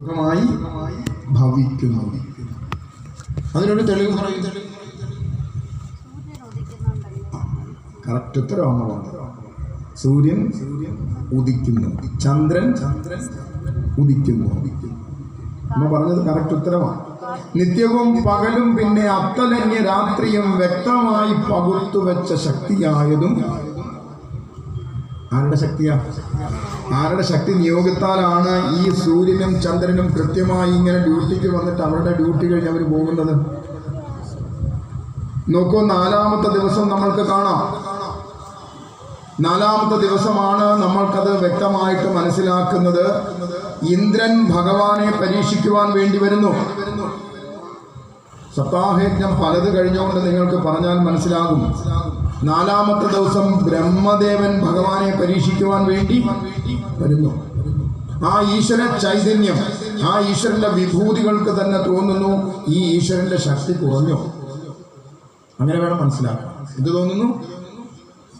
സുഖമായി ഭവിക്കുന്നു. അതിനൊരു തെളിവ് പറയും. കറക്റ്റ് ഉത്തരവാണ് സൂര്യൻ ഉദിക്കുന്നു. ചന്ദ്രൻ ചന്ദ്രൻ ഉദിക്കുന്നു. അമ്മ പറഞ്ഞത് കറക്റ്റ് ഉത്തരമാണ്. നിത്യവും പകലും പിന്നെ അത്തലന്യ രാത്രിയും വ്യക്തമായി പകുത്തു വെച്ച ശക്തിയായതും ആരുടെ ശക്തിയാ? ആരുടെ ശക്തി നിയോഗത്താലാണ് ഈ സൂര്യനും ചന്ദ്രനും കൃത്യമായി ഇങ്ങനെ ഡ്യൂട്ടിക്ക് വന്നിട്ട് അവരുടെ ഡ്യൂട്ടി കഴിഞ്ഞ് അവർ പോകുന്നത്? നോക്കൂ നാലാമത്തെ ദിവസം നമ്മൾക്ക് കാണാം. നാലാമത്തെ ദിവസമാണ് നമ്മൾക്കത് വ്യക്തമായിട്ട് മനസ്സിലാക്കുന്നത്. ഇന്ദ്രൻ ഭഗവാനെ പരീക്ഷിക്കുവാൻ വേണ്ടി വരുന്നു. സപ്താഹയജ്ഞം പലത് കഴിഞ്ഞുകൊണ്ട് നിങ്ങൾക്ക് പറഞ്ഞാൽ മനസ്സിലാകും. നാലാമത്തെ ദിവസം ബ്രഹ്മദേവൻ ഭഗവാനെ പരീക്ഷിക്കുവാൻ വേണ്ടി വരുന്നു. ആ ഈശ്വര ചൈതന്യം ആ ഈശ്വരന്റെ വിഭൂതികൾക്ക് തന്നെ തോന്നുന്നു. ഈ ഈശ്വരന്റെ ശക്തി കുറഞ്ഞു. അങ്ങനെ വേണം മനസ്സിലാക്കാം എന്ത് തോന്നുന്നു?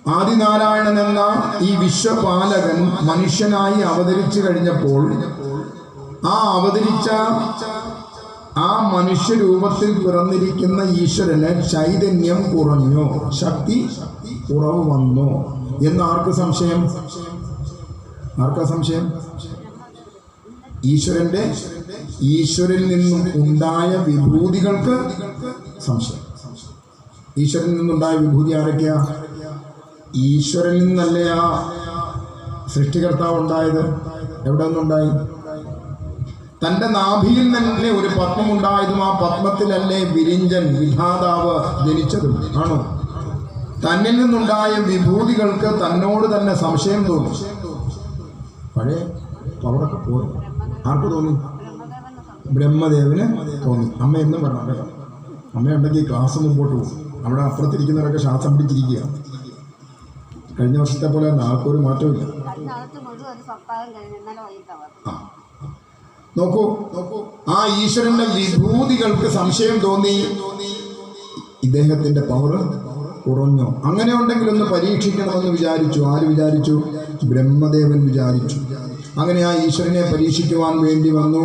ആദിനാരായണൻ എന്ന ഈ വിശ്വപാലകൻ മനുഷ്യനായി അവതരിച്ചു കഴിഞ്ഞപ്പോൾ ആ അവതരിച്ച ആ മനുഷ്യരൂപത്തിൽ പിറന്നിരിക്കുന്ന ഈശ്വരന് ചൈതന്യം കുറഞ്ഞു. ശക്തി കുറവ് വന്നു. എന്ന് ആർക്ക് സംശയം? ആർക്കാ സംശയം? ഈശ്വരന്റെ ഈശ്വരിൽ നിന്നും ഉണ്ടായ വിഭൂതികൾക്ക് സംശയം. ഈശ്വരിൽ നിന്നുണ്ടായ വിഭൂതി ആരൊക്കെയാ? ഈശ്വരൻ നിന്നല്ലേ ആ സൃഷ്ടികർത്താവ് ഉണ്ടായത് എവിടെ നിന്നുണ്ടായി? തന്റെ നാഭിയിൽ തന്നെ ഒരു പത്മം ഉണ്ടായതും ആ പത്മത്തിലല്ലേ വിരിഞ്ചൻ വിധാതാവ് ജനിച്ചതും ആണോ? തന്നിൽ നിന്നുണ്ടായ വിഭൂതികൾക്ക് തന്നോട് തന്നെ സംശയം തോന്നി. പഴയ പവറൊക്കെ പോയി. ആർക്ക് തോന്നി? ബ്രഹ്മദേവന് തോന്നി. അമ്മ എന്നും പറഞ്ഞു കേട്ടോ അമ്മയുണ്ടെങ്കിൽ ക്ലാസ് മുമ്പോട്ട് പോകും അവിടെ അപ്പുറത്തിരിക്കുന്നവരൊക്കെ ശ്വാസം പിടിച്ചിരിക്കുക കഴിഞ്ഞ വർഷത്തെ പോലെ ആർക്കൊരു മാറ്റമില്ല. നോക്കൂ നോക്കൂ. ആ ഈശ്വരന്റെ വിഭൂതികൾക്ക് സംശയം തോന്നി. ഇദ്ദേഹത്തിന്റെ പവർ കുറഞ്ഞു. അങ്ങനെ ഉണ്ടെങ്കിൽ ഒന്ന് പരീക്ഷിക്കണമെന്ന് വിചാരിച്ചു. ആര് വിചാരിച്ചു? ബ്രഹ്മദേവൻ വിചാരിച്ചു. അങ്ങനെ ആ ഈശ്വരനെ പരീക്ഷിക്കുവാൻ വേണ്ടി വന്നു.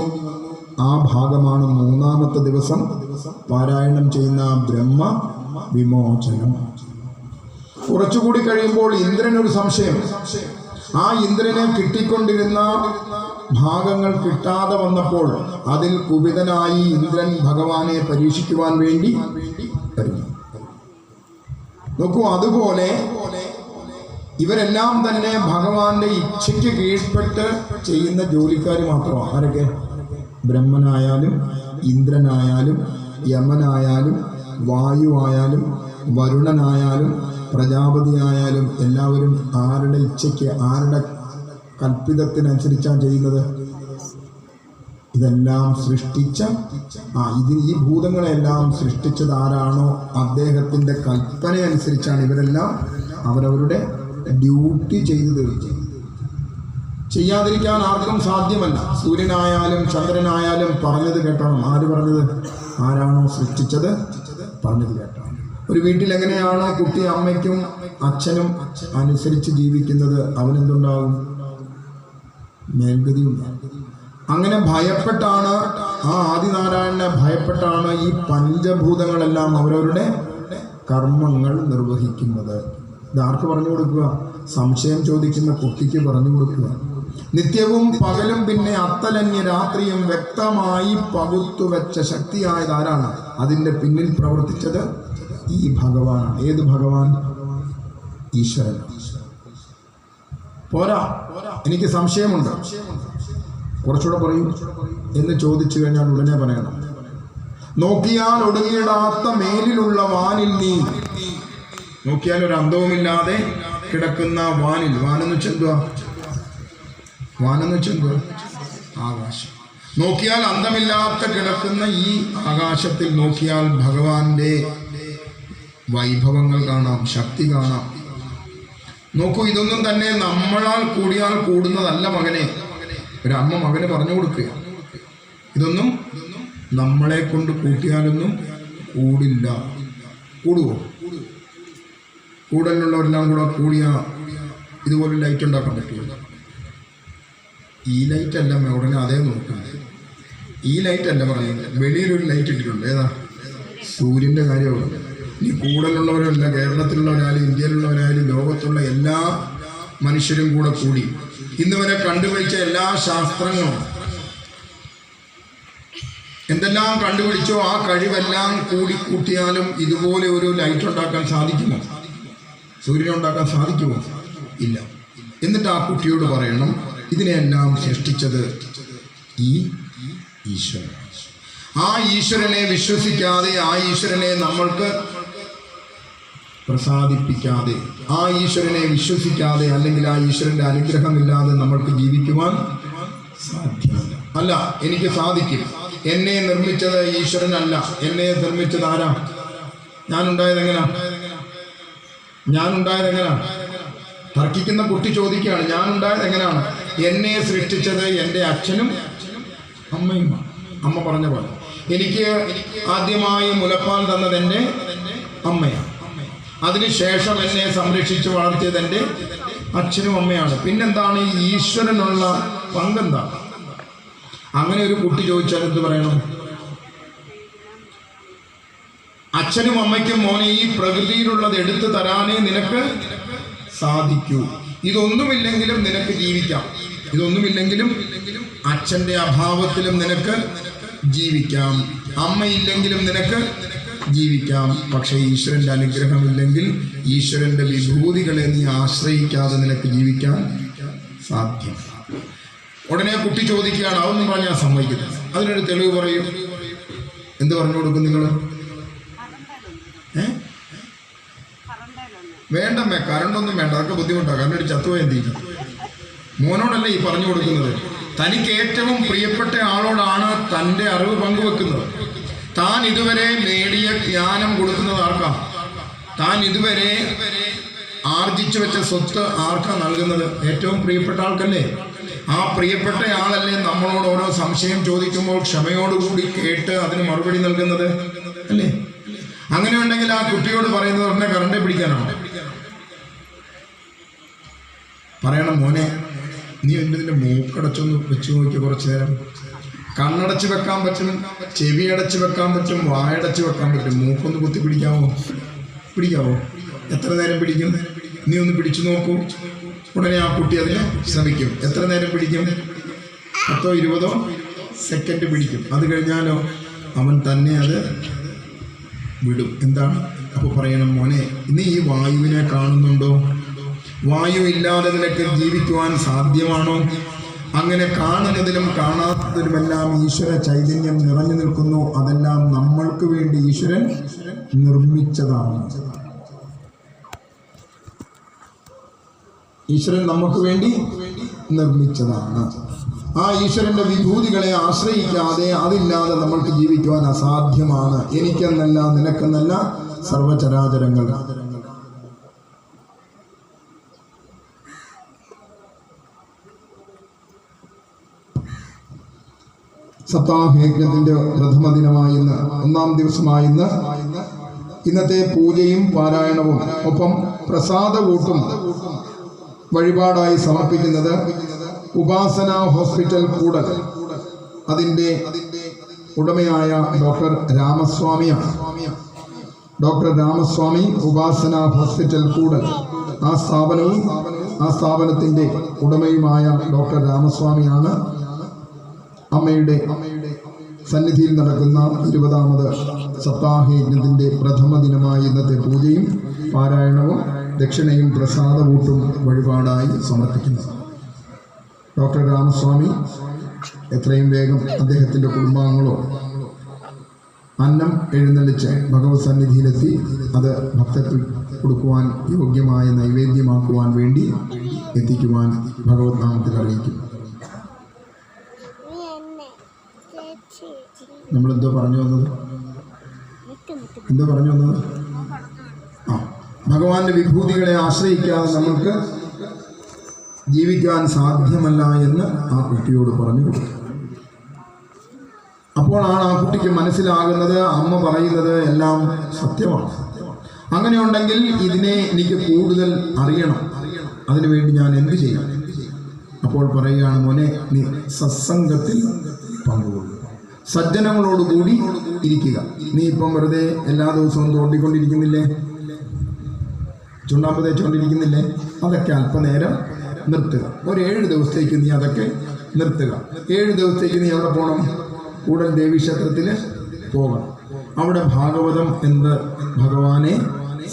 ആ ഭാഗമാണ് മൂന്നാമത്തെ ദിവസം. പാരായണം ചെയ്യുന്ന ബ്രഹ്മ വിമോചനം. കുറച്ചുകൂടി കഴിയുമ്പോൾ ഇന്ദ്രൻ ഒരു സംശയം. ആ ഇന്ദ്രനെ കിട്ടിക്കൊണ്ടിരുന്ന ഭാഗങ്ങൾ കിട്ടാതെ വന്നപ്പോൾ അതിൽ കുപിതനായി ഇന്ദ്രൻ ഭഗവാനെ പരീക്ഷിക്കുവാൻ വേണ്ടി വരുന്നു. നോക്കൂ അതുപോലെ ഇവരെല്ലാം തന്നെ ഭഗവാന്റെ ഇച്ഛയ്ക്ക് കീഴ്പ്പെട്ട് ചെയ്യുന്ന ജോലിക്കാർ മാത്രമാണ് ആരൊക്കെ? ബ്രഹ്മനായാലും ഇന്ദ്രനായാലും യമനായാലും വായുവായാലും വരുണനായാലും പ്രജാപതിയായാലും എല്ലാവരും ആരുടെ ഇച്ഛയ്ക്ക് ആരുടെ കൽപ്പിതത്തിനനുസരിച്ചാണ് ചെയ്യുന്നത്? ഇതെല്ലാം സൃഷ്ടിച്ച ആ ഇത് ഈ ഭൂതങ്ങളെല്ലാം സൃഷ്ടിച്ചത് ആരാണോ? അദ്ദേഹത്തിന്റെ കൽപ്പന അനുസരിച്ചാണ് ഇവരെല്ലാം അവരവരുടെ ഡ്യൂട്ടി ചെയ്തു തീർച്ചത് ചെയ്യാതിരിക്കാൻ ആർക്കും സാധ്യമല്ല. സൂര്യനായാലും ചന്ദ്രനായാലും പറഞ്ഞത് കേട്ടണം. ആര് പറഞ്ഞത്? ആരാണോ സൃഷ്ടിച്ചത്? പറഞ്ഞത് കേട്ടണം. ഒരു വീട്ടിൽ എങ്ങനെയാണ് കുട്ടി അമ്മയ്ക്കും അച്ഛനും അനുസരിച്ച് ജീവിക്കുന്നത്? അവനെന്തുണ്ടാവും മേൽഗതി ഉണ്ടാകും. അങ്ങനെ ഭയപ്പെട്ടാണ് ആ ആദിനാരായണനെ ഭയപ്പെട്ടാണ് ഈ പഞ്ചഭൂതങ്ങളെല്ലാം അവരവരുടെ കർമ്മങ്ങൾ നിർവഹിക്കുന്നത്. ഇതാർക്ക് പറഞ്ഞു കൊടുക്കുക? സംശയം ചോദിക്കുന്ന കുട്ടിക്ക് പറഞ്ഞു കൊടുക്കുക. നിത്യവും പകലും പിന്നെ അത്തലന്യ രാത്രിയും വ്യക്തമായി പകുത്തു വെച്ച ശക്തിയായത് ആരാണ് അതിന്റെ പിന്നിൽ പ്രവർത്തിച്ചത് ഈ ഭഗവാനാണ്. ഏത് ഭഗവാൻ? ഈശ്വരൻ. പോരാ. എനിക്ക് സംശയമുണ്ട്. കുറച്ചുകൂടെ പറയൂ. എന്ന് ചോദിച്ചു കഴിഞ്ഞാൽ ഉടനെ പറയണം. നോക്കിയാൽ ഒടുങ്ങിയിടാത്ത മേലിലുള്ള വാനിൽ നീ നോക്കിയാൽ ഒരു അന്തവുമില്ലാതെ കിടക്കുന്ന വാനിൽ വാനെന്ന് വെച്ചെന്തുവാ വാനെന്ന് വെച്ചെന്തുവാ ആകാശം. നോക്കിയാൽ അന്തമില്ലാത്ത കിടക്കുന്ന ഈ ആകാശത്തിൽ നോക്കിയാൽ ഭഗവാന്റെ വൈഭവങ്ങൾ കാണാം ശക്തി കാണാം. നോക്കൂ ഇതൊന്നും തന്നെ നമ്മളാൽ കൂടിയാൽ കൂടുന്നതല്ല മകനെ. ഒരു അമ്മ മകന് പറഞ്ഞു കൊടുക്കുക. ഇതൊന്നും നമ്മളെ കൊണ്ട് കൂട്ടിയാലൊന്നും കൂടില്ല. കൂടുവോ? കൂടുതലുള്ളവരെല്ലാം കൂടെ കൂടിയ ഇതുപോലെ ലൈറ്റ് ഉണ്ടാക്കാൻ പറ്റുമോ? ഈ ലൈറ്റ് അല്ല ഉടനെ അതേ നോക്കുന്നത് ഈ ലൈറ്റ് അല്ല പറയുന്നത് വെളിയിലൊരു ലൈറ്റ് ഇട്ടിട്ടുണ്ട്. ഏതാ? സൂര്യന്റെ കാര്യമാണ്. ഈ കൂടുതലുള്ളവരല്ല കേരളത്തിലുള്ളവരായാലും ഇന്ത്യയിലുള്ളവരായാലും ലോകത്തുള്ള എല്ലാ മനുഷ്യരും കൂടെ കൂടി ഇന്ന് വരെ കണ്ടുപിടിച്ച എല്ലാ ശാസ്ത്രങ്ങളും എന്തെല്ലാം കണ്ടുപിടിച്ചോ ആ കഴിവെല്ലാം കൂടി കൂട്ടിയാലും ഇതുപോലെ ഒരു ലൈറ്റ് ഉണ്ടാക്കാൻ സാധിക്കുമോ? സൂര്യനെ ഉണ്ടാക്കാൻ സാധിക്കുമോ? ഇല്ല. എന്നിട്ട് ആ കുട്ടിയോട് പറയണം ഇതിനെല്ലാം സൃഷ്ടിച്ചത് ഈ ഈശ്വരൻ. ആ ഈശ്വരനെ വിശ്വസിക്കാതെ ആ ഈശ്വരനെ നമ്മൾക്ക് പ്രസാദിപ്പിക്കാതെ ആ ഈശ്വരനെ വിശ്വസിക്കാതെ അല്ലെങ്കിൽ ആ ഈശ്വരന്റെ അനുഗ്രഹമില്ലാതെ നമ്മൾക്ക് ജീവിക്കുവാൻ സാധ്യമല്ല. അല്ല എനിക്ക് സാധിക്കും. എന്നെ നിർമ്മിച്ചത് ഈശ്വരനല്ല. എന്നെ നിർമ്മിച്ചത് ആരാ? ഞാനുണ്ടായത് എങ്ങനാ ഞാനുണ്ടായത് എങ്ങനെയാണ്? തർക്കിക്കുന്ന കുട്ടി ചോദിക്കുകയാണ് ഞാനുണ്ടായത് എങ്ങനെയാണ്? എന്നെ സൃഷ്ടിച്ചത് എന്റെ അച്ഛനും അമ്മയുമാണ് അമ്മ പറഞ്ഞ പോലെ എനിക്ക് ആദ്യമായി മുലപ്പാൽ തന്നത് എന്റെ അമ്മയാണ്. അതിനുശേഷം എന്നെ സംരക്ഷിച്ച് വളർത്തിയത് എന്റെ അച്ഛനും അമ്മയാണ്. പിന്നെന്താണ്? ഈ ഈശ്വരനുള്ള പങ്കെന്താണ്? അങ്ങനെ ഒരു കുട്ടി ചോദിച്ചാൽ എന്ത് പറയണം? അച്ഛനും അമ്മയ്ക്കും മോനെ ഈ പ്രകൃതിയിലുള്ളത് എടുത്തു തരാനേ നിനക്ക് സാധിക്കൂ. ഇതൊന്നുമില്ലെങ്കിലും നിനക്ക് ജീവിക്കാം. ഇതൊന്നുമില്ലെങ്കിലും അച്ഛന്റെ അഭാവത്തിലും നിനക്ക് ജീവിക്കാം. അമ്മയില്ലെങ്കിലും നിനക്ക് ജീവിക്കാം. പക്ഷേ ഈശ്വരന്റെ അനുഗ്രഹമില്ലെങ്കിൽ ഈശ്വരന്റെ വിഭൂതികളെ നീ ആശ്രയിക്കാതെ നിനക്ക് ജീവിക്കാൻ സാധ്യം. ഉടനെ കുട്ടി ചോദിക്കുകയാണ് അതൊന്നും പറഞ്ഞാൽ സമ്മതിക്കുന്നത് അതിനൊരു തെളിവ് പറയും. എന്ത് പറഞ്ഞു കൊടുക്കും നിങ്ങൾ വേണ്ടമ്മേ കറണ്ടൊന്നും വേണ്ട. അതൊക്കെ ബുദ്ധിമുട്ടാണ് കാരണം ഒരു ചത്തുപോയി ചെയ്യും? മോനോടല്ലേ ഈ പറഞ്ഞു കൊടുക്കുന്നത്? തനിക്ക് ഏറ്റവും പ്രിയപ്പെട്ട ആളോടാണ് തന്റെ അറിവ് പങ്കുവെക്കുന്നത്. താൻ ഇതുവരെ നേടിയ ജ്ഞാനം കൊടുക്കുന്നത് ആർക്കാ? താൻ ഇതുവരെ ആർജിച്ചു വെച്ച സ്വത്ത് ആർക്കാ നൽകുന്നത്? ഏറ്റവും പ്രിയപ്പെട്ട ആൾക്കല്ലേ? ആ പ്രിയപ്പെട്ട ആളല്ലേ നമ്മളോട് ഓരോ സംശയം ചോദിക്കുമ്പോൾ ക്ഷമയോടുകൂടി കേട്ട് അതിന് മറുപടി നൽകുന്നത്? അല്ലേ? അങ്ങനെ ഉണ്ടെങ്കിൽ ആ കുട്ടിയോട് പറയുന്നത് ഉടനെ കറണ്ടെ പിടിക്കാനാണോ പറയണം മോനെ നീ എന്തിന്റെ മൂക്കടച്ചൊന്ന് വെച്ച് നോക്കി കുറച്ചു നേരം. കണ്ണടച്ച് വെക്കാൻ പറ്റും ചെവി അടച്ച് വെക്കാൻ പറ്റും വായടച്ച് വെക്കാൻ പറ്റും. മൂക്കൊന്ന് കുത്തി പിടിക്കാമോ പിടിക്കാമോ എത്ര നേരം പിടിക്കും? നീ ഒന്ന് പിടിച്ചു നോക്കൂ. ഉടനെ ആ കുട്ടി അതിന് ശ്രമിക്കും. എത്ര നേരം പിടിക്കും? പത്തോ ഇരുപതോ സെക്കൻഡ് പിടിക്കും. അത് കഴിഞ്ഞാലോ അവൻ തന്നെ അത് വിടും. എന്താണ്? അപ്പോൾ പറയണം മോനെ ഇനി ഈ വായുവിനെ കാണുന്നുണ്ടോ? വായു ഇല്ലാതെ നിനക്ക് ജീവിക്കുവാൻ സാധ്യമാണോ? അങ്ങനെ കാണുന്നതിലും കാണാത്തതിലുമെല്ലാം ഈശ്വര ചൈതന്യം നിറഞ്ഞു നിൽക്കുന്നു. അതെല്ലാം നമ്മൾക്ക് വേണ്ടി ഈശ്വരൻ നിർമ്മിച്ചതാണ്. ഈശ്വരൻ നമുക്ക് വേണ്ടി നിർമ്മിച്ചതാണ്. ആ ഈശ്വരന്റെ വിഭൂതികളെ ആശ്രയിക്കാതെ അതില്ലാതെ നമ്മൾക്ക് ജീവിക്കുവാൻ അസാധ്യമാണ്. എനിക്കെന്നല്ല നിനക്കെന്നല്ല സർവചരാചരങ്ങൾ. സപ്താഹയജ്ഞത്തിന്റെ പ്രഥമ ദിനമായി ഇന്ന് ഒന്നാം ദിവസമായി ഇന്ന് ഇന്നത്തെ പൂജയും പാരായണവും ഒപ്പം പ്രസാദ കൂട്ടും വഴിപാടായി സമർപ്പിക്കുന്നത് ഉപാസന ഹോസ്പിറ്റൽ കൂടൽ. അതിന്റെ ഉടമയായ doctor രാമസ്വാമിയാണ്. Doctor Ramaswamy Upasana hospital Koodal. ആ സ്ഥാപനവും ആ സ്ഥാപനത്തിന്റെ ഉടമയുമായ ഡോക്ടർ രാമസ്വാമിയാണ്. അമ്മയുടെ സന്നിധിയിൽ നടക്കുന്ന ഇരുപതാമത് സപ്താഹയജ്ഞത്തിന്റെ പ്രഥമ ദിനമായ ഇന്നത്തെ പൂജയും പാരായണവും ദക്ഷിണയും പ്രസാദവൂട്ടും വഴിപാടായി സമർപ്പിക്കുന്നത് ഡോക്ടർ രാമസ്വാമി എത്രയും വേഗം അദ്ദേഹത്തിന്റെ കുടുംബാംഗങ്ങളോ അന്നം എഴുന്നള്ളിച്ച് ഭഗവത് സന്നിധിയിലെത്തി അത് ഭക്തർക്ക് കൊടുക്കുവാൻ യോഗ്യമായ നൈവേദ്യമാക്കുവാൻ വേണ്ടി എത്തിക്കുവാൻ ഭഗവത് നാമത്തിൽ അറിയിക്കും. നമ്മളെന്തോ പറഞ്ഞു വന്നത്? എന്തോ പറഞ്ഞു വന്നത്? ആ ഭഗവാന്റെ വിഭൂതികളെ ആശ്രയിക്കാതെ നമ്മൾക്ക് ജീവിക്കാൻ സാധ്യമല്ല എന്ന് ആ കുട്ടിയോട് പറഞ്ഞു. കൊടുത്തു അപ്പോഴാണ് ആ കുട്ടിക്ക് മനസ്സിലാകുന്നത് അമ്മ പറയുന്നത് എല്ലാം സത്യമാണ്. അങ്ങനെയുണ്ടെങ്കിൽ ഇതിനെ എനിക്ക് കൂടുതൽ അറിയണം. അതിനുവേണ്ടി ഞാൻ എന്ത് ചെയ്യണം അപ്പോൾ പറയുകയാണ് മോനെ നീ സത്സംഗത്തിൽ പങ്കുകൊള്ളും. സജ്ജനങ്ങളോടുകൂടി ഇരിക്കുക. നീ ഇപ്പം വെറുതെ എല്ലാ ദിവസവും തോണ്ടിക്കൊണ്ടിരിക്കുന്നില്ലേ? ചുണ്ണാമ്പ് തേച്ചുകൊണ്ടിരിക്കുന്നില്ലേ? അതൊക്കെ അല്പനേരം നിർത്തുക. ഒരു ഏഴ് ദിവസത്തേക്ക് നീ അതൊക്കെ നിർത്തുക. ഏഴ് ദിവസത്തേക്ക് നീ എവിടെ പോകണം ഉടൻ ദേവീക്ഷേത്രത്തിൽ പോകണം. അവിടെ ഭാഗവതം എന്ത് ഭഗവാനെ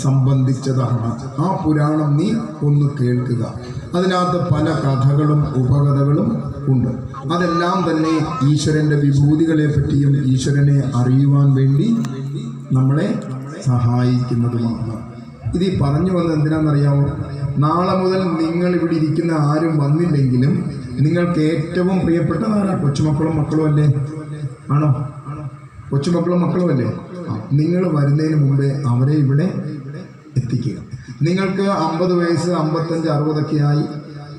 സംബന്ധിച്ചതാണ്. ആ പുരാണം നീ ഒന്ന് കേൾക്കുക. അതിനകത്ത് പല കഥകളും ഉപകഥകളും ഉണ്ട്. അതെല്ലാം തന്നെ ഈശ്വരന്റെ വിഭൂതികളെ പറ്റിയും ഈശ്വരനെ അറിയുവാൻ വേണ്ടി നമ്മളെ സഹായിക്കുന്നതുമാണ്. ഇത് ഈ പറഞ്ഞു വന്നത് എന്തിനാണെന്നറിയാമോ നാളെ മുതൽ നിങ്ങൾ ഇവിടെ ഇരിക്കുന്ന ആരും വന്നില്ലെങ്കിലും നിങ്ങൾക്ക് ഏറ്റവും പ്രിയപ്പെട്ട പ്രിയപ്പെട്ടതാരാ കൊച്ചുമക്കളും മക്കളും അല്ലേ? ആണോ? കൊച്ചുമക്കളും മക്കളും അല്ലേ? നിങ്ങൾ വരുന്നതിന് മുമ്പേ അവരെ ഇവിടെ എത്തിക്കുക. നിങ്ങൾക്ക് അമ്പത് വയസ്സ് അമ്പത്തഞ്ച് അറുപതൊക്കെ ആയി.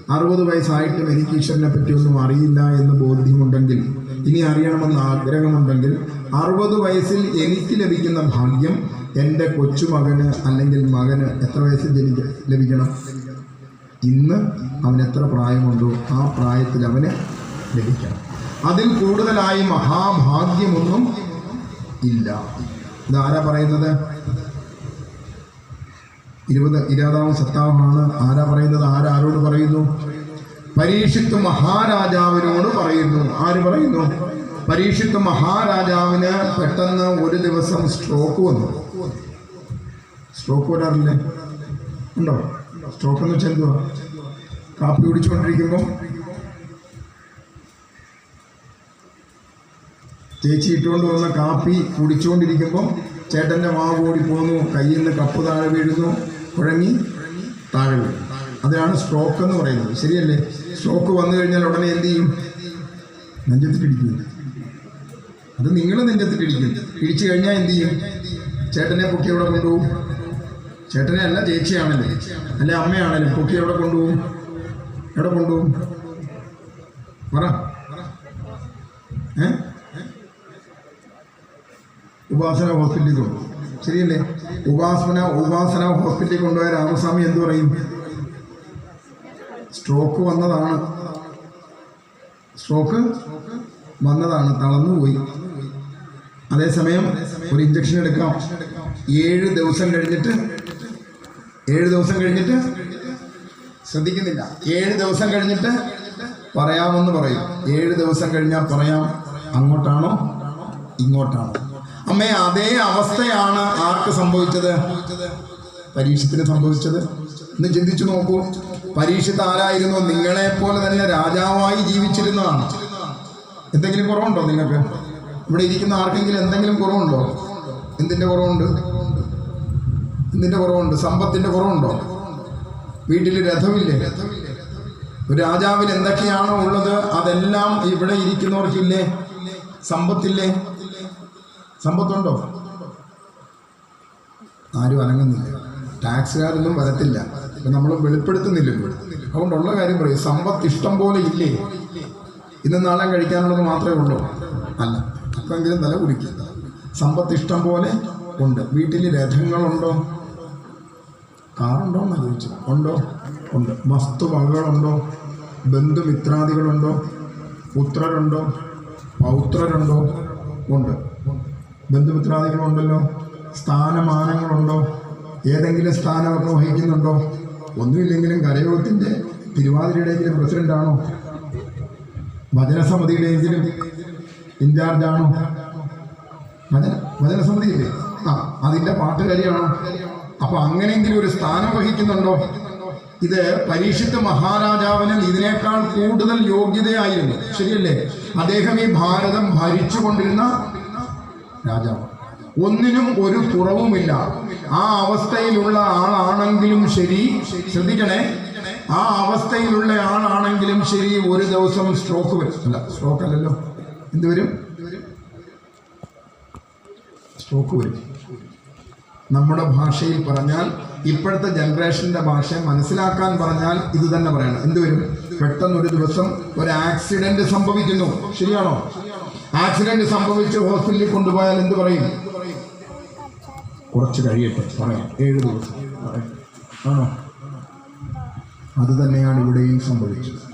അറുപത് വയസ്സായിട്ടും എനിക്ക് ഈശ്വരനെ പറ്റിയൊന്നും അറിയില്ല എന്ന് ബോധ്യമുണ്ടെങ്കിൽ ഇനി അറിയണമെന്ന് ആഗ്രഹമുണ്ടെങ്കിൽ അറുപത് വയസ്സിൽ എനിക്ക് ലഭിക്കുന്ന ഭാഗ്യം എന്റെ കൊച്ചുമകന് അല്ലെങ്കിൽ മകന് എത്ര വയസ്സ് ജനിക്ക ലഭിക്കണം? ഇന്ന് അവന് എത്ര പ്രായമുണ്ടോ ആ പ്രായത്തിൽ അവന് ലഭിക്കണം. അതിൽ കൂടുതലായി മഹാഭാഗ്യമൊന്നും ഇല്ല. ഇതാരാ പറയുന്നത്? ഇരുപത് ഇരുപതാം സത്താവമാണ് ആരാ പറയുന്നത്? ആരാരോട് പറയുന്നു? പരീക്ഷിത്ത് മഹാരാജാവിനോട് പറയുന്നു. ആര് പറയുന്നു? പരീക്ഷിത്ത് മഹാരാജാവിന് പെട്ടെന്ന് ഒരു ദിവസം സ്ട്രോക്ക് വന്നു. സ്ട്രോക്ക് വരാറില്ലേ? ഉണ്ടോ? സ്ട്രോക്ക് എന്ന് വെച്ചാൽ എന്തുവാ? കാപ്പി കുടിച്ചുകൊണ്ടിരിക്കുമ്പോൾ ചേച്ചി ഇട്ടുകൊണ്ട് വന്ന കാപ്പി കുടിച്ചുകൊണ്ടിരിക്കുമ്പോൾ ചേട്ടന്റെ മാവ് ഓടി പോന്നു കയ്യിൽ നിന്ന് കപ്പ് താഴെ വീഴുന്നു കുഴങ്ങി താഴെ വീഴുന്നു. അതാണ് സ്ട്രോക്ക് എന്ന് പറയുന്നത്. ശരിയല്ലേ? സ്ട്രോക്ക് വന്നു കഴിഞ്ഞാൽ ഉടനെ എന്ത് ചെയ്യും? നെഞ്ചത്തിട്ടിടിക്കും അത് നിങ്ങൾ നെഞ്ചത്തിട്ടിടിക്കും ഇടിച്ചു കഴിഞ്ഞാൽ എന്ത് ചെയ്യും? ചേട്ടനെ പൊക്കി അവിടെ കൊണ്ടുപോകും ചേട്ടനെ അല്ല ചേച്ചിയാണല്ലേ? അല്ലെ അമ്മയാണല്ലേ? പൊക്കി എവിടെ കൊണ്ടുപോകും? എവിടെ കൊണ്ടുപോകും? പറ. ഉപാസന ഹോസ്പിറ്റലിൽ കൊണ്ടുപോകും ശരിയല്ലേ? ഉപാസന ഉപാസന ഹോസ്പിറ്റലിൽ കൊണ്ടുപോയ രാമസ്വാമി എന്തു പറയും? സ്ട്രോക്ക് വന്നതാണ്. സ്ട്രോക്ക് വന്നതാണ്. തളർന്നുപോയി അതേസമയം ഒരു ഇഞ്ചക്ഷൻ എടുക്കാം. ഏഴ് ദിവസം കഴിഞ്ഞിട്ട് ഏഴ് ദിവസം കഴിഞ്ഞിട്ട്? ശ്രദ്ധിക്കുന്നില്ല. ഏഴ് ദിവസം കഴിഞ്ഞിട്ട് പറയാമെന്ന് പറയും. ഏഴ് ദിവസം കഴിഞ്ഞാൽ പറയാം അങ്ങോട്ടാണോ? ഇങ്ങോട്ടാണോ? അമ്മേ അതേ അവസ്ഥയാണ് ആർക്ക് സംഭവിച്ചത്? പരീക്ഷത്തിന് സംഭവിച്ചത്? ഒന്ന് ചിന്തിച്ചു നോക്കൂ. പരീക്ഷത്ത് ആരായിരുന്നു? നിങ്ങളെ പോലെ തന്നെ രാജാവായി ജീവിച്ചിരുന്നതാണ്. എന്തെങ്കിലും കുറവുണ്ടോ നിങ്ങൾക്ക്? ഇവിടെ ഇരിക്കുന്ന ആർക്കെങ്കിലും എന്തെങ്കിലും കുറവുണ്ടോ? എന്തിന്റെ കുറവുണ്ട്? എന്തിന്റെ കുറവുണ്ട്. സമ്പത്തിന്റെ കുറവുണ്ടോ? വീട്ടിൽ രഥമില്ലേ? രാജാവിന് എന്തൊക്കെയാണോ ഉള്ളത് അതെല്ലാം ഇവിടെ ഇരിക്കുന്നവർക്കില്ലേ? സമ്പത്തില്ലേ? സമ്പത്തുണ്ടോ? ആരും അനങ്ങുന്നില്ല. ടാക്സുകാരൊന്നും വരത്തില്ല. ഇപ്പം നമ്മൾ വെളിപ്പെടുത്തുന്നില്ലല്ലോ അതുകൊണ്ടുള്ള കാര്യം പറയും. സമ്പത്ത് ഇഷ്ടം പോലെ ഇല്ലേ? ഇന്ന് നാളെ കഴിക്കാനുള്ളത് മാത്രമേ ഉള്ളൂ. അല്ല അപ്പെങ്കിലും തല കുടിക്കുക സമ്പത്ത് ഇഷ്ടം പോലെ ഉണ്ട്. വീട്ടിൽ രഥങ്ങളുണ്ടോ? കാറുണ്ടോ എന്നാണ് ചോദിച്ചത് ഉണ്ടോ? ഉണ്ട്. വസ്തുവകകളുണ്ടോ? ബന്ധുമിത്രാദികളുണ്ടോ? പുത്രരുണ്ടോ? പൗത്രരുണ്ടോ? ഉണ്ട്. ബന്ധുമിത്രാദികളുണ്ടല്ലോ? സ്ഥാനമാനങ്ങളുണ്ടോ? ഏതെങ്കിലും സ്ഥാനമൊക്കെ വഹിക്കുന്നുണ്ടോ? ഒന്നുമില്ലെങ്കിലും കരയോഗത്തിന്റെ തിരുവാതിരയുടെയെങ്കിലും പ്രസിഡന്റാണോ ഭജനസമിതിയുടെയെങ്കിലും ഇൻചാർജാണോ? വചന വചനസമിതിയില്ലേ? ആ അതിന്റെ പാട്ടുകാരിയാണോ? അപ്പൊ അങ്ങനെങ്കിലും ഒരു സ്ഥാനം വഹിക്കുന്നുണ്ടോ? ഇത് പരീക്ഷിത്ത് മഹാരാജാവിന് ഇതിനേക്കാൾ കൂടുതൽ യോഗ്യതയായിരുന്നു. ശരിയല്ലേ? അദ്ദേഹം ഈ ഭാരതം ഭരിച്ചുകൊണ്ടിരുന്ന രാജാവ്. ഒന്നിനും ഒരു കുറവുമില്ല. ആ അവസ്ഥയിലുള്ള ആളാണെങ്കിലും ശരി. ശ്രദ്ധിക്കണേ. ആ അവസ്ഥയിലുള്ള ആളാണെങ്കിലും ശരി. ഒരു ദിവസം സ്ട്രോക്ക് വരും. അല്ല സ്ട്രോക്ക് അല്ലല്ലോ. എന്ത് വരും? സ്ട്രോക്ക് വരും. നമ്മുടെ ഭാഷയിൽ പറഞ്ഞാൽ ഇപ്പോഴത്തെ ജനറേഷന്റെ ഭാഷ മനസ്സിലാക്കാൻ പറഞ്ഞാൽ ഇത് തന്നെ പറയണം. എന്ത് വരും? പെട്ടെന്ന് ഒരു ദിവസം ഒരു ആക്സിഡന്റ് സംഭവിക്കുന്നു. ശരിയാണോ? ആക്സിഡന്റ് സംഭവിച്ച് ഹോസ്പിറ്റലിൽ കൊണ്ടുപോയാൽ എന്ത് പറയും? കുറച്ച് കഴിയട്ടെ പറയാം. ഏഴ് ദിവസം. ആണോ? അത് തന്നെയാണ് ഇവിടെയും സംഭവിച്ചത്.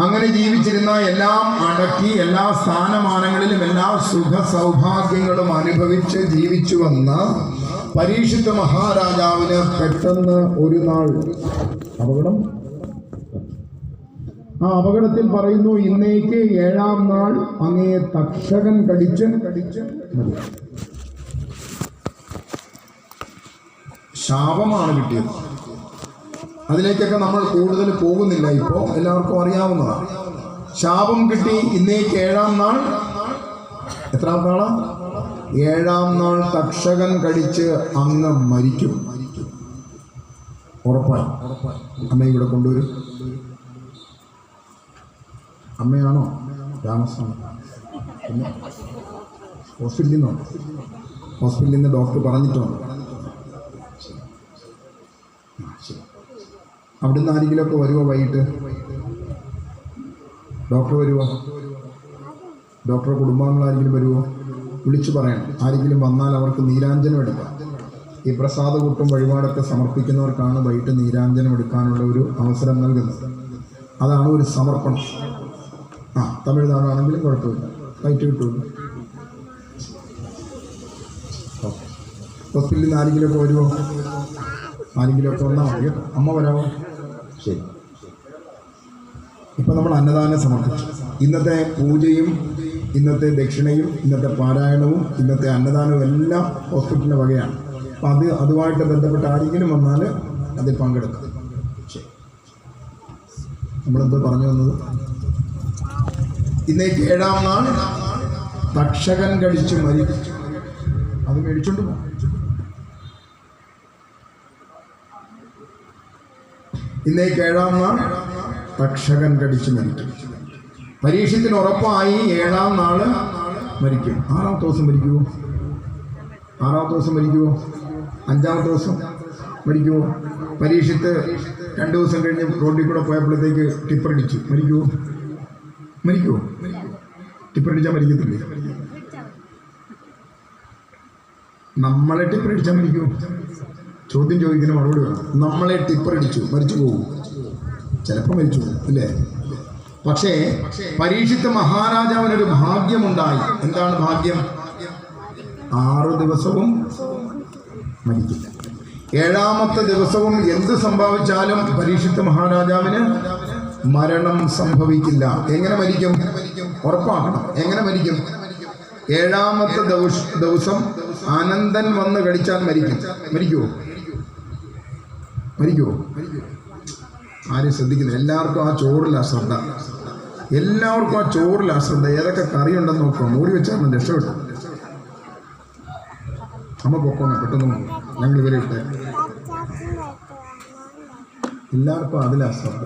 അങ്ങനെ ജീവിച്ചിരുന്ന എല്ലാം അടക്കി എല്ലാ സ്ഥാനമാനങ്ങളിലും എല്ലാ സുഖ സൗഭാഗ്യങ്ങളും അനുഭവിച്ച് ജീവിച്ചു വന്ന പരീക്ഷിത്ത മഹാരാജാവിന് പെട്ടെന്ന് ഒരു നാൾ അപകടം. ആ അപകടത്തിൽ പറയുന്നു ഇന്നേക്ക് ഏഴാം നാൾ അങ്ങേ തക്ഷകൻ കടിച്ച് കടിച്ച് മരിച്ചു. ശാപമാണ് കിട്ടിയത്. അതിലേക്കൊക്കെ നമ്മൾ കൂടുതൽ പോകുന്നില്ല ഇപ്പോൾ എല്ലാവർക്കും അറിയാവുന്നതാണ്. ശാപം കിട്ടി ഇന്നേക്ക് ഏഴാം നാൾ. എത്രാം നാളാ? ഏഴാം നാൾ തക്ഷകൻ കടിച്ച് അങ്ങ് മരിക്കും. ഉറപ്പായി. അമ്മ ഇവിടെ കൊണ്ടുവരും. അമ്മയാണോ? രാമസ്വാമി. ഹോസ്പിറ്റലിൽ നിന്നോ? ഹോസ്പിറ്റലിൽ നിന്ന് ഡോക്ടർ പറഞ്ഞിട്ടോ? അവിടുന്ന് ആരെങ്കിലുമൊക്കെ വരുമോ വൈകിട്ട്? ഡോക്ടർ വരുമോ ഡോക്ടറെ കുടുംബാംഗങ്ങൾ ആരെങ്കിലും വരുമോ വിളിച്ചു പറയണം. ആരെങ്കിലും വന്നാൽ അവർക്ക് നീരാഞ്ജനം എടുക്കാം. ഈ പ്രസാദ കൂട്ടും വഴിപാടൊക്കെ സമർപ്പിക്കുന്നവർക്കാണ് വൈകിട്ട് നീരാഞ്ജനം എടുക്കാനുള്ള ഒരു അവസരം നൽകുന്നത്. അതാണ് ഒരു സമർപ്പണം. ആ തമിഴ്നാടാണെങ്കിലും കുഴപ്പമില്ല. വൈകിട്ട് കിട്ടുമല്ലോ ഹോസ്പിറ്റലിൽ നിന്ന് ആരെങ്കിലുമൊക്കെ വരുമോ? ആരെങ്കിലുമൊക്കെ വന്നാൽ മതി അമ്മ വരാമോ? ശരി. ഇപ്പം നമ്മൾ അന്നദാനം സമർപ്പിച്ചു. ഇന്നത്തെ പൂജയും ഇന്നത്തെ ദക്ഷിണയും ഇന്നത്തെ പാരായണവും ഇന്നത്തെ അന്നദാനവും എല്ലാം ഹോസ്പിറ്റലിന്റെ വകയാണ്. അപ്പം അത് അതുമായിട്ട് ബന്ധപ്പെട്ട് ആരെങ്കിലും വന്നാൽ അതിൽ പങ്കെടുക്കും. നമ്മളെന്തോ പറഞ്ഞു വന്നത്? ഇന്നേക്ക് ഏഴാം നാൾ തക്ഷകൻ കഴിച്ച് മരിച്ചു. അത് മേടിച്ചോണ്ട് പോകും ഇന്നേക്ക് ഏഴാം നാൾ തക്ഷകൻ കടിച്ച് മരിക്കും. പരീക്ഷത്തിന് ഉറപ്പായി ഏഴാം നാൾ മരിക്കും. ആറാമത്തെ ദിവസം മരിക്കുമോ ആറാമത്തെ ദിവസം മരിക്കുമോ അഞ്ചാമത്തെ ദിവസം മരിക്കുമോ പരീക്ഷത്ത് രണ്ട് ദിവസം കഴിഞ്ഞ് റോഡിൽ കൂടെ പോയപ്പോഴത്തേക്ക് ടിപ്പറടിച്ചു മരിക്കുമോ മരിക്കുമോ ടിപ്പറടിച്ചാൽ മരിക്കത്തില്ലേ? നമ്മളെ ടിപ്പറടിച്ചാൽ മരിക്കുമോ ചോദ്യം ചോദിക്കുന്ന മറുപടി വേണം. നമ്മളെ ടിപ്പറടിച്ചു മരിച്ചു പോകും ചിലപ്പോൾ മരിച്ചു പോകും അല്ലേ? പക്ഷേ പരീക്ഷിത്ത മഹാരാജാവിനൊരു ഭാഗ്യമുണ്ടായി. എന്താണ് ഭാഗ്യം? ആറു ദിവസവും മരിക്കില്ല. ഏഴാമത്തെ ദിവസവും എന്ത് സംഭവിച്ചാലും പരീക്ഷിത്ത മഹാരാജാവിന് മരണം സംഭവിക്കില്ല. എങ്ങനെ മരിക്കും? ഉറപ്പാക്കണം. എങ്ങനെ മരിക്കും? ഏഴാമത്തെ ദിവസ- അനന്തൻ വന്ന് കടിച്ചാൽ മരിക്കും. മരിക്കുമോ മരിക്കുമോ ആരും ശ്രദ്ധിക്കുന്നില്ല. എല്ലാവർക്കും ആ ചോറില്ല ശ്രദ്ധ. എല്ലാവർക്കും ആ ചോറിൽ അശ്രദ്ധ ഏതൊക്കെ കറി ഉണ്ടെന്ന് നോക്കാം. മൂടി വെച്ചാൽ മതി. രക്ഷപ്പെട്ടു. അമ്മ പൊക്കോണം പെട്ടെന്ന് ഞങ്ങൾ ഇവരെ ഇട്ടേ. എല്ലാവർക്കും അതിൽ അശ്രദ്ധ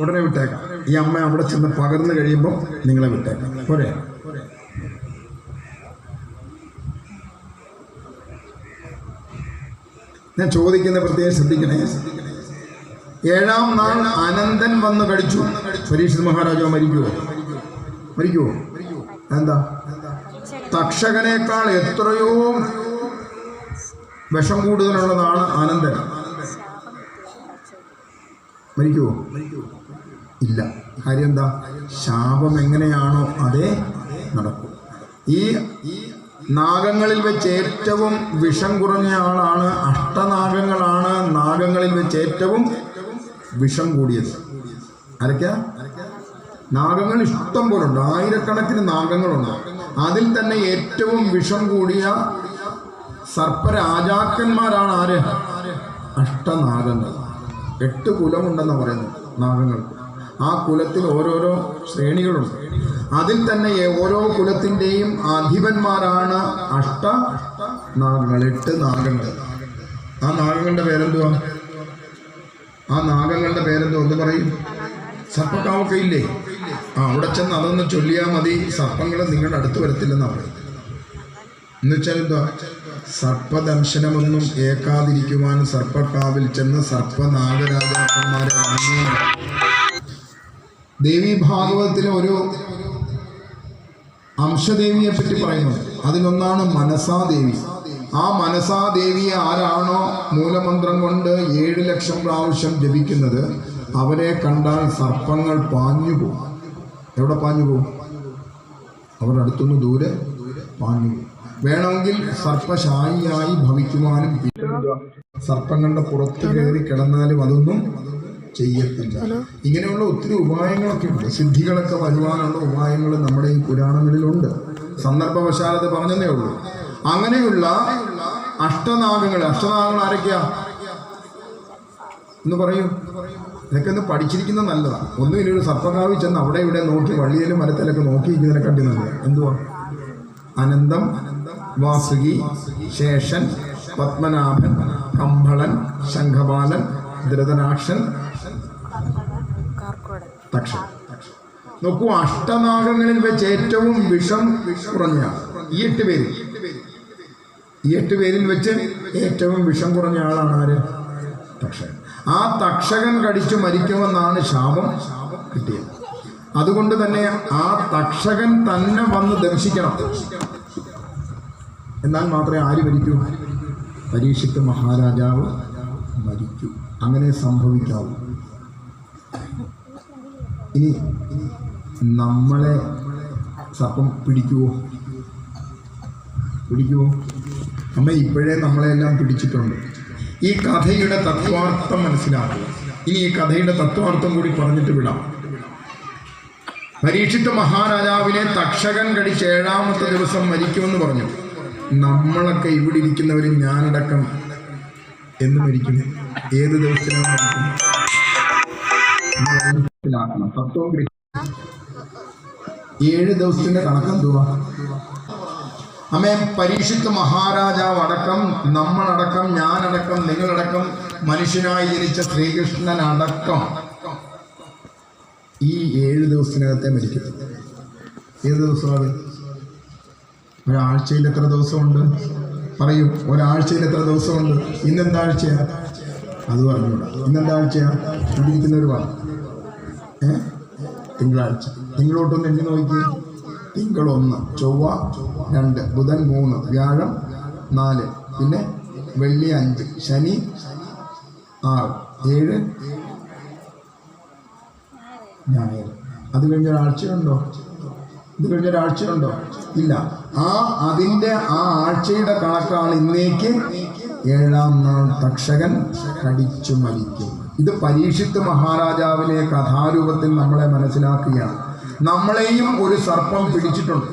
ഉടനെ വിട്ടേക്കാം. ഈ അമ്മ അവിടെ ചെന്ന് പകർന്നു കഴിയുമ്പോൾ നിങ്ങളെ വിട്ടേക്കാം. പോരെ? ഞാൻ ചോദിക്കുന്ന പ്രത്യേകം ശ്രദ്ധിക്കണേ. ഏഴാം നാൾ അനന്തൻ വന്ന് കടിച്ചു. പരീക്ഷിത് മഹാരാജാവ് മരിക്കുവോ? മരിക്കുവോ? എന്താ? തക്ഷകനേക്കാൾ എത്രയോ വിഷം കൂടുതലുള്ളതാണ് അനന്തൻ മരിക്കുവോ? ഇല്ല. കാര്യം എന്താ? ശാപം എങ്ങനെയാണോ അതേ നടക്കും. ഈ നാഗങ്ങളിൽ വെച്ച് ഏറ്റവും വിഷം കുറഞ്ഞ ആളാണ് അഷ്ടനാഗങ്ങളാണ് നാഗങ്ങളിൽ വെച്ച് ഏറ്റവും വിഷം കൂടിയത്. ആരൊക്കെയാ? നാഗങ്ങൾ ഇഷ്ടം പോലുണ്ട് ആയിരക്കണക്കിന് നാഗങ്ങളുണ്ട്. അതിൽ തന്നെ ഏറ്റവും വിഷം കൂടിയ സർപ്പരാജാക്കന്മാരാണ് ആര്? അഷ്ടനാഗങ്ങൾ. എട്ട് കുലമുണ്ടെന്ന് പറയുന്നു നാഗങ്ങൾക്ക്. ആ കുലത്തിൽ ഓരോരോ ശ്രേണികളുണ്ട്. അതിൽ തന്നെ ഓരോ കുലത്തിന്റെയും അധിപന്മാരാണ് അഷ്ട നാഗങ്ങൾ എട്ട് നാഗങ്ങൾ. ആ നാഗങ്ങളുടെ പേരെന്തുവാ? ആ നാഗങ്ങളുടെ പേരെന്തോ ഒന്ന് പറയും. സർപ്പക്കാവൊക്കെ ഇല്ലേ ആ അവിടെ ചെന്ന് അതൊന്ന് ചൊല്ലിയാൽ മതി. സർപ്പങ്ങൾ നിങ്ങളുടെ അടുത്ത് വരത്തില്ലെന്നാണ് പറയുന്നത്. എന്നുവെച്ചാൽ എന്താ? സർപ്പദംശനമൊന്നും ഏക്കാതിരിക്കുവാൻ സർപ്പക്കാവിൽ ചെന്ന് സർപ്പനാഗരാജാക്കന്മാരെ വാങ്ങി. ദേവി ഭാഗവതത്തിലെ ഒരു അംശദേവിയെ പറ്റി പറയുന്നു. അതിലൊന്നാണ് മനസാദേവി. ആ മനസാദേവിയെ ആരാണോ മൂലമന്ത്രം കൊണ്ട് ഏഴ് ലക്ഷം പ്രാവശ്യം ജപിക്കുന്നത് അവരെ കണ്ടാൽ സർപ്പങ്ങൾ പാഞ്ഞു പോകും എവിടെ പാഞ്ഞു പോകും അവരുടെ അടുത്തുനിന്ന് ദൂരെ പാഞ്ഞു പോകും വേണമെങ്കിൽ സർപ്പശായിയായി ഭവിക്കുവാനും സർപ്പങ്ങളുടെ പുറത്ത് കയറി കിടന്നാലും അതൊന്നും ചെയ്യത്തില്ല. ഇങ്ങനെയുള്ള ഒത്തിരി ഉപായങ്ങളൊക്കെ ഉണ്ട്. സിദ്ധികളൊക്കെ വരുവാനുള്ള ഉപായങ്ങൾ നമ്മുടെ ഈ പുരാണങ്ങളിലുണ്ട്. സന്ദർഭവശാലത് പറഞ്ഞതേ ഉള്ളൂ. അങ്ങനെയുള്ള അഷ്ടനാഗങ്ങൾ അഷ്ടനാഗങ്ങൾ ആരൊക്കെയാ? എന്ന് പറയൂ. ഇതൊക്കെ ഒന്ന് പഠിച്ചിരിക്കുന്നത് നല്ലതാണ് ഒന്നും ഇല്ലൊരു സർപ്പകാവി ചെന്ന് അവിടെ ഇവിടെ നോക്കി വള്ളിയിലും മരത്തിലൊക്കെ നോക്കി കണ്ടി നല്ലത് എന്തുവാ? അനന്തം വാസുകി ശേഷൻ പത്മനാഭൻ കമ്പളൻ ശംഖപാലൻ ധൃതനാക്ഷൻ തക്ഷൻ. നോക്കൂ അഷ്ടനാഗങ്ങളിൽ വെച്ച് ഏറ്റവും വിഷം കുറഞ്ഞ ഈ എട്ട് പേര്. ഈ എട്ട് പേരിൽ വെച്ച് ഏറ്റവും വിഷം കുറഞ്ഞ ആളാണ് ആര്? തക്ഷകൻ. ആ തക്ഷകൻ കടിച്ചു മരിക്കുമെന്നാണ് ശാപം കിട്ടിയത്. അതുകൊണ്ട് തന്നെ ആ തക്ഷകൻ തന്നെ വന്ന് ദർശിക്കണം. എന്നാൽ മാത്രമേ ആര് മരിക്കൂ? പരീക്ഷിത്ത് മഹാരാജാവ് മരിക്കൂ. അങ്ങനെ സംഭവിക്കാവൂ. ഇനി നമ്മളെ സർപ്പം പിടിക്കുവോ? പിടിക്കുവോ? അമ്മ ഇപ്പോഴേ നമ്മളെല്ലാം പിടിച്ചിട്ടുണ്ട്. ഈ കഥയുടെ തത്വാർത്ഥം മനസ്സിലാക്കുക. ഇനി ഈ കഥയുടെ തത്വാർത്ഥം കൂടി പറഞ്ഞിട്ട് വിടാം. പരീക്ഷിത്ത മഹാരാജാവിനെ തക്ഷകൻ കടിച്ച് ഏഴാമത്തെ ദിവസം മരിക്കുമെന്ന് പറഞ്ഞു. നമ്മളൊക്കെ ഇവിടെ ഇരിക്കുന്നവർ ഞാനടക്കം. എന്ന് മരിക്കുന്നു. ഏത് മനസ്സിലാക്കണം. തത്വം. ഏഴ് ദിവസത്തിന്റെ കണക്കെന്തുവാ? അമ്മേ പരീക്ഷിത്ത് മഹാരാജാവ് അടക്കം നമ്മളടക്കം ഞാനടക്കം നിങ്ങളടക്കം മനുഷ്യനായി ജനിച്ച ശ്രീകൃഷ്ണൻ അടക്കം ഈ ഏഴ് ദിവസത്തിനകത്തെ മരിക്കും ഏത് ദിവസമാണ് ഒരാഴ്ചയിൽ എത്ര ദിവസമുണ്ട്? പറയൂ ഒരാഴ്ചയിൽ എത്ര ദിവസമുണ്ട്? ഇന്നെന്താ ആഴ്ചയാ? അത് പറഞ്ഞൂടാ ഇന്നെന്താ ആഴ്ചയാ? ഇരിക്കുന്നവർ ഏ? തിങ്കളാഴ്ച. തിങ്കളോട്ടൊന്ന് എണ്ണി നോക്കി. തിങ്കൾ ഒന്ന് ചൊവ്വ രണ്ട് ബുധൻ മൂന്ന് വ്യാഴം നാല് പിന്നെ വെള്ളി അഞ്ച് ശനി ആറ് ഏഴ് ഞായർ. അത് കഴിഞ്ഞ ഒരാഴ്ചയുണ്ടോ ഇത് കഴിഞ്ഞ ഒരാഴ്ചയുണ്ടോ ഇല്ല. ആ അതിന്റെ ആ ആഴ്ചയുടെ കണക്കാണ് ഇന്നേക്ക് ഏഴാം നാൾ തക്ഷകൻ കടിച്ചു മരിക്കും. ഇത് പരീക്ഷിത്ത് മഹാരാജാവിനെ കഥാരൂപത്തിൽ നമ്മളെ മനസ്സിലാക്കുകയാണ്. നമ്മളെയും ഒരു സർപ്പം പിടിച്ചിട്ടുണ്ട്.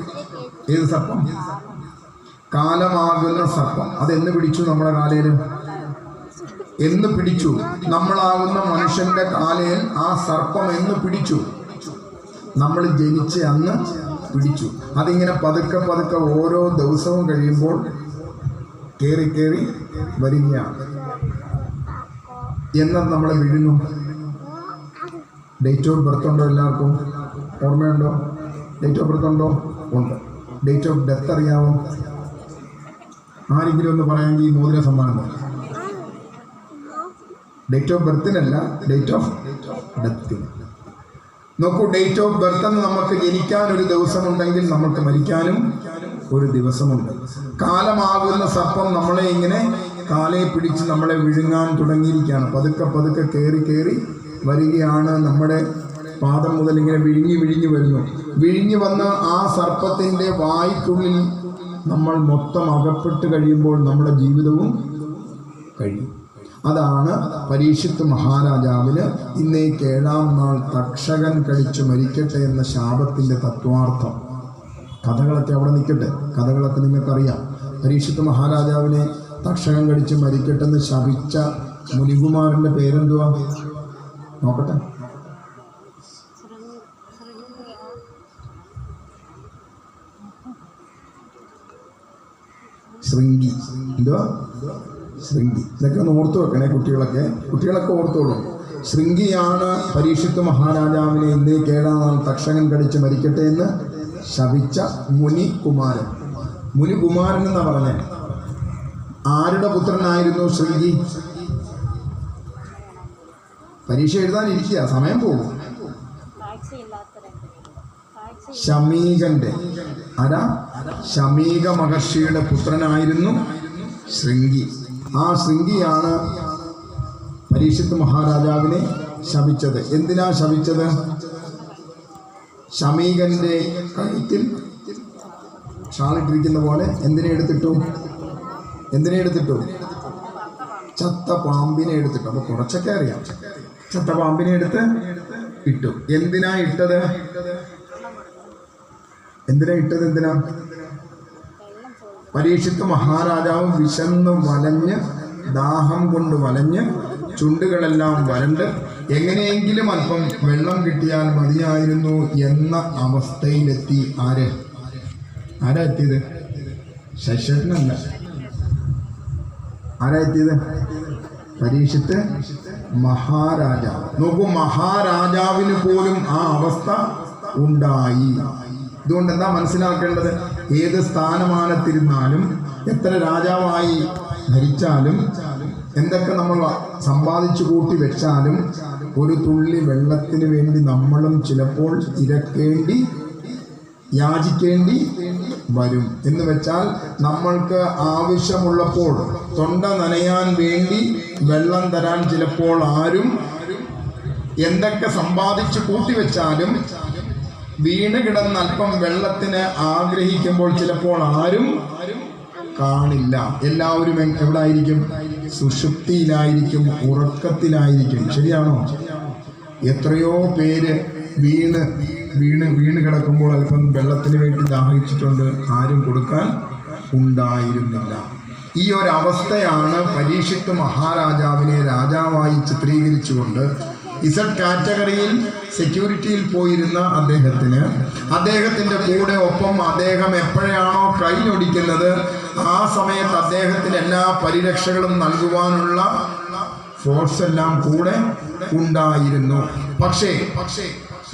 ഏത് സർപ്പം? കാലമാകുന്ന സർപ്പം. അതെന്ന് പിടിച്ചു നമ്മുടെ കാലയിൽ എന്ന് പിടിച്ചു. നമ്മളാകുന്ന മനുഷ്യന്റെ കാലയിൽ ആ സർപ്പം എന്ന് പിടിച്ചു. നമ്മൾ ജനിച്ച അന്ന് പിടിച്ചു. അതിങ്ങനെ പതുക്കെ പതുക്കെ ഓരോ ദിവസവും കഴിയുമ്പോൾ കയറി കയറി വരികയാണ്. എന്നത് നമ്മളെ വിഴുങ്ങും. ഡേറ്റ് ഓഫ് ബർത്ത് ഉണ്ടോ എല്ലാവർക്കും? ഓർമ്മയുണ്ടോ? ഡേറ്റ് ഓഫ് ബർത്ത് ഉണ്ടോ? ഉണ്ട്. ഡേറ്റ് ഓഫ് ഡെത്ത് അറിയാമോ ആരെങ്കിലും ഒന്ന് പറയാമെങ്കിൽ ഈ മോതിര സമ്മാനം ഡേറ്റ് ഓഫ് ബർത്തിനല്ല ഡേറ്റ് ഓഫ് ഡെത്തിന് നോക്കൂ ഡേറ്റ് ഓഫ് ബർത്ത് എന്ന് നമുക്ക് ജനിക്കാൻ ഒരു ദിവസമുണ്ടെങ്കിൽ നമുക്ക് മരിക്കാനും ഒരു ദിവസമുണ്ട്. കാലമാകുന്ന സർപ്പം നമ്മളെ ഇങ്ങനെ കാലെ പിടിച്ച് നമ്മളെ വിഴുങ്ങാൻ തുടങ്ങിയിരിക്കുകയാണ്. പതുക്കെ പതുക്കെ കയറി കയറി വരികയാണ് നമ്മുടെ പാദം മുതൽ ഇങ്ങനെ വിഴിഞ്ഞ് വിഴിഞ്ഞു വരുന്നു. വിഴിഞ്ഞു വന്ന് ആ സർപ്പത്തിന്റെ വായ്ക്കുള്ളിൽ നമ്മൾ മൊത്തം അകപ്പെട്ട് കഴിയുമ്പോൾ നമ്മുടെ ജീവിതവും കഴിയും. അതാണ് പരീക്ഷത്ത് മഹാരാജാവിന് ഇന്നേക്ക് ഏഴാം നാൾ തക്ഷകൻ കഴിച്ചു മരിക്കട്ടെ എന്ന ശാപത്തിന്റെ തത്വാർത്ഥം. കഥകളൊക്കെ അവിടെ നിൽക്കട്ടെ. കഥകളൊക്കെ നിങ്ങൾക്കറിയാം. പരീക്ഷത്ത് മഹാരാജാവിനെ തക്ഷകൻ കടിച്ച് മരിക്കട്ടെ എന്ന് ശപിച്ച മുനികുമാറിന്റെ പേരെന്തുവാ? നോക്കട്ടെ. ശൃംഗി. എന്തുവാ ശൃംഗി. ഇതൊക്കെ ഒന്ന് ഓർത്തു വെക്കണേ കുട്ടികളൊക്കെ. കുട്ടികളൊക്കെ ഓർത്തോളും. ശൃംഗിയാണ് പരീക്ഷിത്ത് മഹാരാജാവിനെ ഏഴാം നാൾ തക്ഷകൻ കടിച്ച് മരിക്കട്ടെ എന്ന് ശപിച്ച മുനികുമാരൻ. കുമാരൻ മുനി കുമാരൻ എന്നാ പറഞ്ഞേ? ആരുടെ പുത്രനായിരുന്നു ശൃംഗി? പരീക്ഷ എഴുതാനിരിക്കുക. സമയം പോകും. ശമീകന്റെ. ആരാ? ശമീക മഹർഷിയുടെ പുത്രനായിരുന്നു ശൃംഗി. ആ ശൃംഗിയാണ് പരീക്ഷിത് മഹാരാജാവിനെ ശപിച്ചത്. എന്തിനാ ശപിച്ചത്? ശമീകന്റെ കഴുത്തിൽ ഷാളിട്ടിരിക്കുന്ന പോലെ എന്തിനെ എടുത്തിട്ടു? എന്തിനെ എടുത്തിട്ടു? ചത്ത പാമ്പിനെ എടുത്തിട്ടു. അപ്പൊ കുറച്ചൊക്കെ അറിയാം. ചത്ത പാമ്പിനെ എടുത്ത് ഇട്ടു. എന്തിനാ ഇട്ടത്? എന്തിനാ ഇട്ടത് എന്തിനാ? പരീക്ഷിത്ത് മഹാരാജാവ് വിശന്ന് വലഞ്ഞ് ദാഹം കൊണ്ട് വലഞ്ഞ് ചുണ്ടുകളെല്ലാം വരണ്ട് എങ്ങനെയെങ്കിലും അല്പം വെള്ളം കിട്ടിയാൽ മതിയായിരുന്നു എന്ന അവസ്ഥയിലെത്തി. ആര്? ആരാ എത്തിയത്? ശശനല്ല ആരാ എത്തിയത്? പരീക്ഷിത്ത് മഹാരാജാവ്. നോക്കൂ മഹാരാജാവിന് പോലും ആ അവസ്ഥ ഉണ്ടായി. ഇതുകൊണ്ട് എന്താ മനസ്സിലാക്കേണ്ടത്? ഏത് സ്ഥാനമാനത്തിരുന്നാലും എത്ര രാജാവായി ഭരിച്ചാലും എന്തൊക്കെ നമ്മൾ സമ്പാദിച്ചു കൂട്ടി വെച്ചാലും ഒരു തുള്ളി വെള്ളത്തിന് വേണ്ടി നമ്മളും ചിലപ്പോൾ ഇരക്കേണ്ടി യാചിക്കേണ്ടി വരും. എന്ന് വെച്ചാൽ നമ്മൾക്ക് ആവശ്യമുള്ളപ്പോൾ തൊണ്ട നനയാൻ വേണ്ടി വെള്ളം തരാൻ ചിലപ്പോൾ ആരും എന്തൊക്കെ സമ്പാദിച്ച് കൂട്ടിവെച്ചാലും വീണ് കിടന്ന് അല്പം വെള്ളത്തിന് ആഗ്രഹിക്കുമ്പോൾ ചിലപ്പോൾ ആരും കാണില്ല. എല്ലാവരും എവിടെ ആയിരിക്കും സുഷുപ്തിയിലായിരിക്കും ഉറക്കത്തിലായിരിക്കും. ശരിയാണോ? എത്രയോ പേര് വീണ് വീണ് വീണ് കിടക്കുമ്പോൾ അല്പം വെള്ളത്തിന് വേണ്ടി ദാഹിച്ചിട്ടുണ്ട്. ആരും കൊടുക്കാൻ ഉണ്ടായിരുന്നില്ല. ഈ ഒരു അവസ്ഥയാണ് പരീക്ഷിത്ത് മഹാരാജാവിനെ രാജാവായി ചിത്രീകരിച്ചുകൊണ്ട്. ഇസഡ് കാറ്റഗറിയിൽ സെക്യൂരിറ്റിയിൽ പോയിരുന്ന അദ്ദേഹത്തിന്. അദ്ദേഹത്തിന്റെ കൂടെ ഒപ്പം അദ്ദേഹം എപ്പോഴാണോ കൈയൊടിക്കുന്നത് ആ സമയത്ത് അദ്ദേഹത്തിന് എല്ലാ പരിരക്ഷകളും നൽകുവാനുള്ള ഫോഴ്സ് എല്ലാം കൂടെ ഉണ്ടായിരുന്നു. പക്ഷേ പക്ഷേ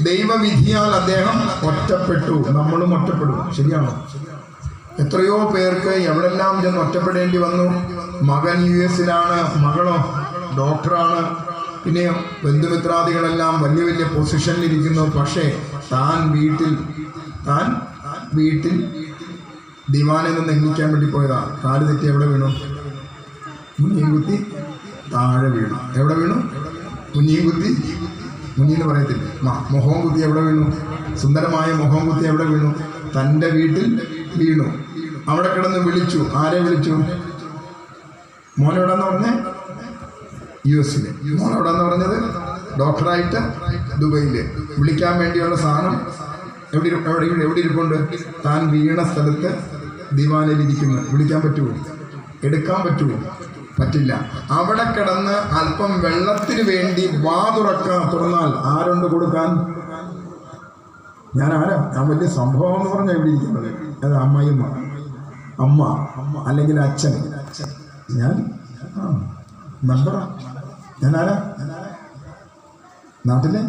ദൈവവിധിയാൽ അദ്ദേഹം ഒറ്റപ്പെട്ടു. നമ്മളും ഒറ്റപ്പെടും. ശരിയാണോ? എത്രയോ പേർക്ക് എവിടെല്ലാം ചെന്ന് ഒറ്റപ്പെടേണ്ടി വന്നു? മകൻ യു എസിലാണ് മകളോ? ഡോക്ടറാണ് പിന്നെ ബന്ധുമിത്രാദികളെല്ലാം വലിയ വലിയ പൊസിഷനിലിരിക്കുന്നു പക്ഷേ താൻ വീട്ടിൽ താൻ വീട്ടിൽ ദിവാനിൽ നിന്ന് എണ്ണിക്കാൻ വേണ്ടി പോയതാ. കാൽ തെറ്റി എവിടെ വീണു? മുന്നിയും കുത്തി താഴെ വീണു. എവിടെ വീണു? മുന്നിയും കുത്തി മുന്നിന്ന് പറയത്തില്ല. മുഖവും കുത്തി എവിടെ വീണു? സുന്ദരമായ മുഖവും കുത്തി എവിടെ വീണു? തന്റെ വീട്ടിൽ വീണു. അവിടെ കിടന്ന് വിളിച്ചു. ആരെ വിളിച്ചു? മോനെവിടെന്ന് പറഞ്ഞേ? യു എസിലെ മോൻ എവിടെന്ന് പറഞ്ഞത്? ഡോക്ടറായിട്ട് ദുബൈയിൽ. വിളിക്കാൻ വേണ്ടിയുള്ള സാധനം എവിടെ എവിടെ എവിടെ ഇരിപ്പുണ്ട്? താൻ വീണ സ്ഥലത്ത് ദിവാനയിൽ ഇരിക്കുന്നു വിളിക്കാൻ പറ്റുമോ? എടുക്കാൻ പറ്റുമോ? പറ്റില്ല. അവിടെ കിടന്ന് അല്പം വെള്ളത്തിന് വേണ്ടി വാ തുറക്കാൻ തുറന്നാൽ ആരുണ്ട് കൊടുക്കാൻ? ഞാൻ ആരാ ഞാൻ വലിയ സംഭവം എന്ന് പറഞ്ഞാൽ എവിടെ ഇരിക്കുന്നത്. അത് അമ്മയമ്മ അമ്മ. അല്ലെങ്കിൽ അച്ഛൻ. ഞാൻ? ആ ഞാൻ നാട്ടിലെ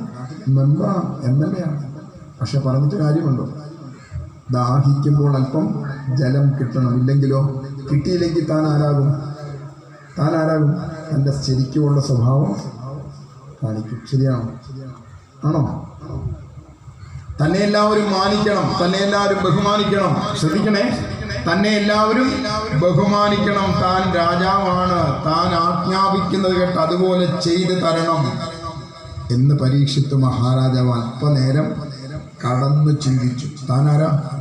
മെമ്പറാണ് എം എൽ എ ആണ്. പക്ഷെ പറഞ്ഞിട്ട് കാര്യമുണ്ടോ? ദാഹിക്കുമ്പോൾ അല്പം ജലം കിട്ടണം. ഇല്ലെങ്കിലോ? കിട്ടിയില്ലെങ്കിൽ താൻ ആരാകും? താൻ ആരാകും? എന്റെ ശരിക്കുമുള്ള സ്വഭാവം കാണിക്കും ശരിയാണോ? ആണോ? തന്നെ എല്ലാവരും മാനിക്കണം തന്നെ എല്ലാവരും ബഹുമാനിക്കണം. ശ്രദ്ധിക്കണേ. തന്നെ എല്ലാവരും ബഹുമാനിക്കണം. താൻ രാജാവാണ്. താൻ ആജ്ഞാപിക്കുന്നത് കേട്ട് അതുപോലെ ചെയ്തു തരണം എന്ന് പരീക്ഷിത്ത് മഹാരാജാവ് അല്പനേരം കടന്നു ചിന്തിച്ചു. താനാരാ